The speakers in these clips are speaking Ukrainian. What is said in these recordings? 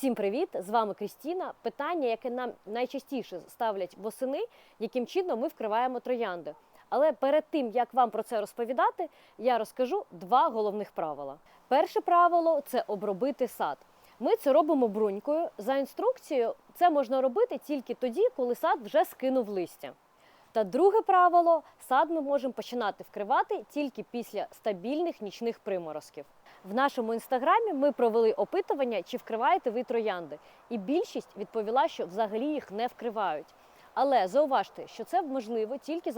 Всім привіт! З вами Крістіна. Питання, яке нам найчастіше ставлять восени, яким чином ми вкриваємо троянди. Але перед тим як вам про це розповідати, я розкажу два головних правила. Перше правило це обробити сад. Ми це робимо брунькою. За інструкцією, це можна робити тільки тоді, коли сад вже скинув листя. Та друге правило сад ми можемо починати вкривати тільки після стабільних нічних приморозків. В нашому інстаграмі ми провели опитування, чи вкриваєте ви троянди, і більшість відповіла, що взагалі їх не вкривають. Але зауважте, що це можливо тільки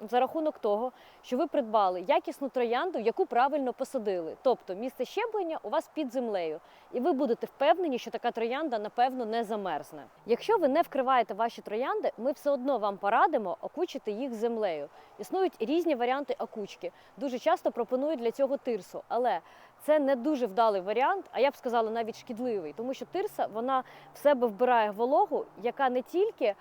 за рахунок того, що ви придбали якісну троянду, яку правильно посадили. Тобто місце щеплення у вас під землею, і ви будете впевнені, що така троянда напевно не замерзне. Якщо ви не вкриваєте ваші троянди, ми все одно вам порадимо окучити їх землею. Існують різні варіанти окучки. Дуже часто пропонують для цього тирсу, але це не дуже вдалий варіант, а я б сказала навіть шкідливий, тому що тирса вона в себе вбирає вологу, яка не тільки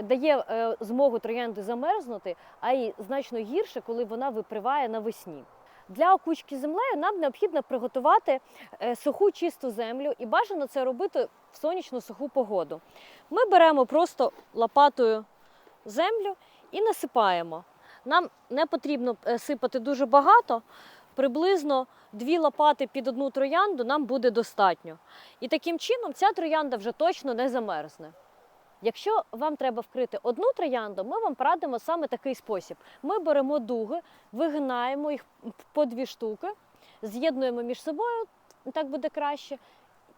дає е, змогу троянди замерзнути, а й значно гірше, коли вона виприває навесні. Для окучки землею нам необхідно приготувати е, суху чисту землю і бажано це робити в сонячну суху погоду. Ми беремо просто лопатою землю і насипаємо. Нам не потрібно е, сипати дуже багато, приблизно дві лопати під одну троянду нам буде достатньо. І таким чином ця троянда вже точно не замерзне. Якщо вам треба вкрити одну троянду, ми вам порадимо саме такий спосіб. Ми беремо дуги, вигинаємо їх по дві штуки, з'єднуємо між собою, так буде краще,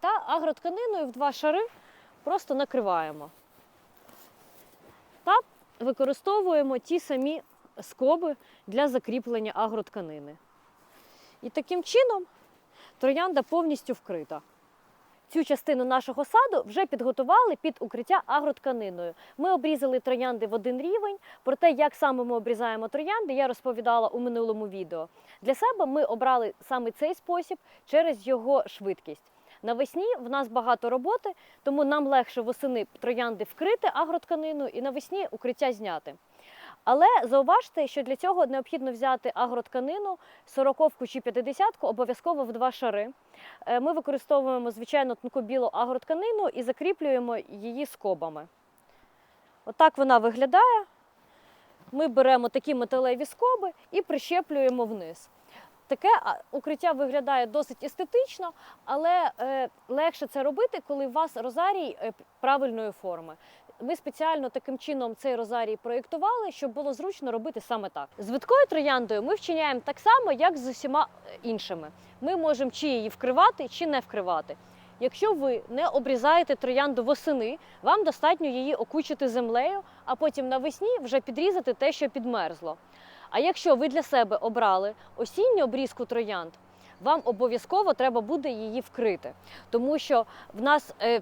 та агротканиною в два шари просто накриваємо. Та використовуємо ті самі скоби для закріплення агротканини. І таким чином троянда повністю вкрита. Цю частину нашого саду вже підготували під укриття агротканиною. Ми обрізали троянди в один рівень. Про те, як саме ми обрізаємо троянди, я розповідала у минулому відео. Для себе ми обрали саме цей спосіб через його швидкість. Навесні в нас багато роботи, тому нам легше восени троянди вкрити агротканиною і навесні укриття зняти. Але зауважте, що для цього необхідно взяти агротканину, сороковку чи 50-ку, обов'язково в два шари. Е, Ми використовуємо звичайно тонку білу агротканину і закріплюємо її скобами. Отак вона виглядає. Ми беремо такі металеві скоби і прищеплюємо вниз. Таке укриття виглядає досить естетично, але е, легше це робити, коли у вас розарій е, правильної форми. Ми спеціально таким чином цей розарій проєктували, щоб було зручно робити саме так. З виткою трояндою ми вчиняємо так само, як з усіма е, іншими. Ми можемо чи її вкривати, чи не вкривати. Якщо ви не обрізаєте троянду восени, вам достатньо її окучити землею, а потім навесні вже підрізати те, що підмерзло. А якщо ви для себе обрали осінню обрізку троянд, вам обов'язково треба буде її вкрити, тому що в нас е,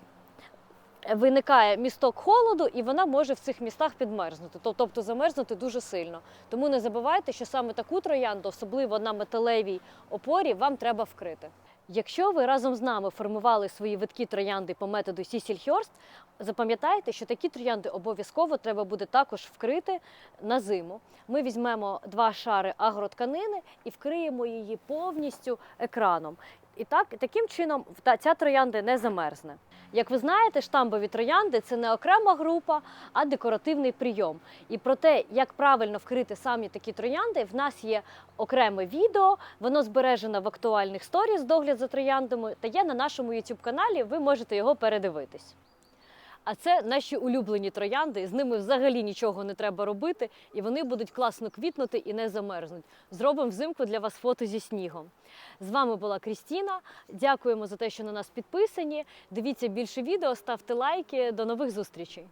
виникає місток холоду, і вона може в цих містах підмерзнути, тобто замерзнути дуже сильно. Тому не забувайте, що саме таку троянду, особливо на металевій опорі, вам треба вкрити. Якщо ви разом з нами формували свої витки троянди по методу Сісільхьорст, запам'ятайте, що такі троянди обов'язково треба буде також вкрити на зиму. Ми візьмемо два шари агротканини і вкриємо її повністю екраном. І так, таким чином та- ця троянда не замерзне. Як ви знаєте, штамбові троянди це не окрема група, а декоративний прийом. І про те, як правильно вкрити самі такі троянди, в нас є окреме відео. Воно збережено в актуальних сторіс догляд за трояндами та є на нашому youtube каналі. Ви можете його передивитись. А це наші улюблені троянди. З ними взагалі нічого не треба робити, і вони будуть класно квітнути і не замерзнуть. Зробимо взимку для вас фото зі снігом. З вами була Крістіна. Дякуємо за те, що на нас підписані. Дивіться більше відео, ставте лайки. До нових зустрічей.